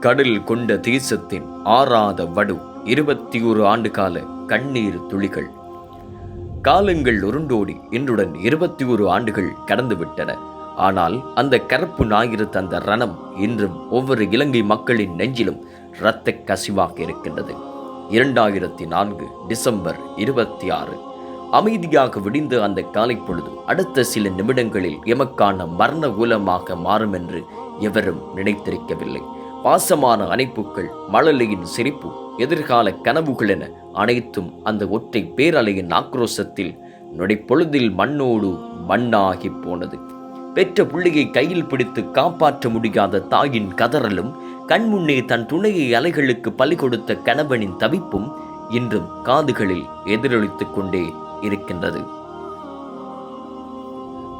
கடல் கொண்ட தேசத்தின் ஆறாத வடு இருபத்தி ஒரு ஆண்டு கால கண்ணீர் துளிகள். காலங்கள் உருண்டோடி இன்றுடன் இருபத்தி ஒரு ஆண்டுகள் கடந்துவிட்டன. ஆனால் அந்த கருப்பு ஞாயிறு தந்த ரணம் இன்றும் ஒவ்வொரு இலங்கை மக்களின் நெஞ்சிலும் இரத்த கசிவாக இருக்கின்றது. இரண்டாயிரத்தி நான்கு டிசம்பர் இருபத்தி ஆறு அமைதியாக விடிந்த அந்த காலை பொழுது அடுத்த சில நிமிடங்களில் எமக்கான மரண ஊலமாக மாறும் என்று எவரும் நினைத்திருக்கவில்லை. பாசமான அணைப்புக்கள் மழலையின் சிரிப்பு எதிர்கால கனவுகள் என அனைத்தும் அந்த ஒற்றை பேரலையின் ஆக்ரோசத்தில் நொடிப்பொழுதில் மண்ணோடு மண்ணாகி போனது. பெற்ற பிள்ளையை கையில் பிடித்து காப்பாற்ற முடியாத தாயின் கதறலும் கண்முன்னே தன் துணையை அலைகளுக்கு பலி கொடுத்த கணவனின் தவிப்பும் இன்றும் காதுகளில் எதிரொலித்துக் கொண்டே இருக்கின்றது.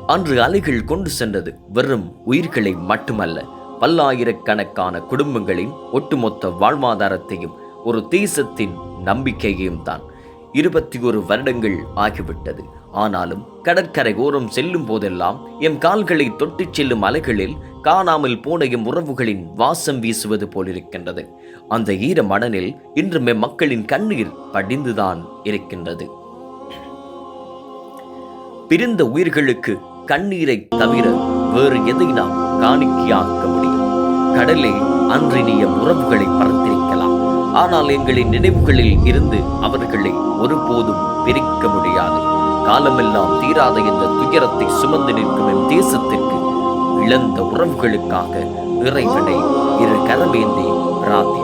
அன்று அலைகள் கொண்டு சென்றது வெறும் உயிர்களை மட்டுமல்ல பல்லாயிரக்கணக்கான குடும்பங்களின் ஒட்டுமொத்த வாழ்வாதாரத்தையும் ஒரு தேசத்தின் நம்பிக்கையையும் தான். இருபத்தி ஒரு வருடங்கள் ஆகிவிட்டது. ஆனாலும் கடற்கரை ஓரம் செல்லும் போதெல்லாம் எம் கால்களை தொட்டுச் செல்லும் அலைகளில் காணாமல் போன எம் உறவுகளின் வாசம் வீசுவது போலிருக்கின்றது. அந்த ஈர மடனில் இன்றும் எம் மக்களின் கண்ணீர் படிந்துதான் இருக்கின்றது. பிரிந்த உயிர்களுக்கு கண்ணீரை தவிர வேறு எதை நாம் காணிக்கையாக்க கடலே அன்றினிய உறவுகளை பறந்திருக்கலாம் ஆனால் எங்களின் நினைவுகளில் இருந்து அவர்களை ஒருபோதும் பிரிக்க முடியாது. காலமெல்லாம் தீராத இந்த துயரத்தை சுமந்து நிற்கும் என் தேசத்திற்கு இழந்த உறவுகளுக்காக இறைவனை இரு கரமேந்தி பிரார்த்தி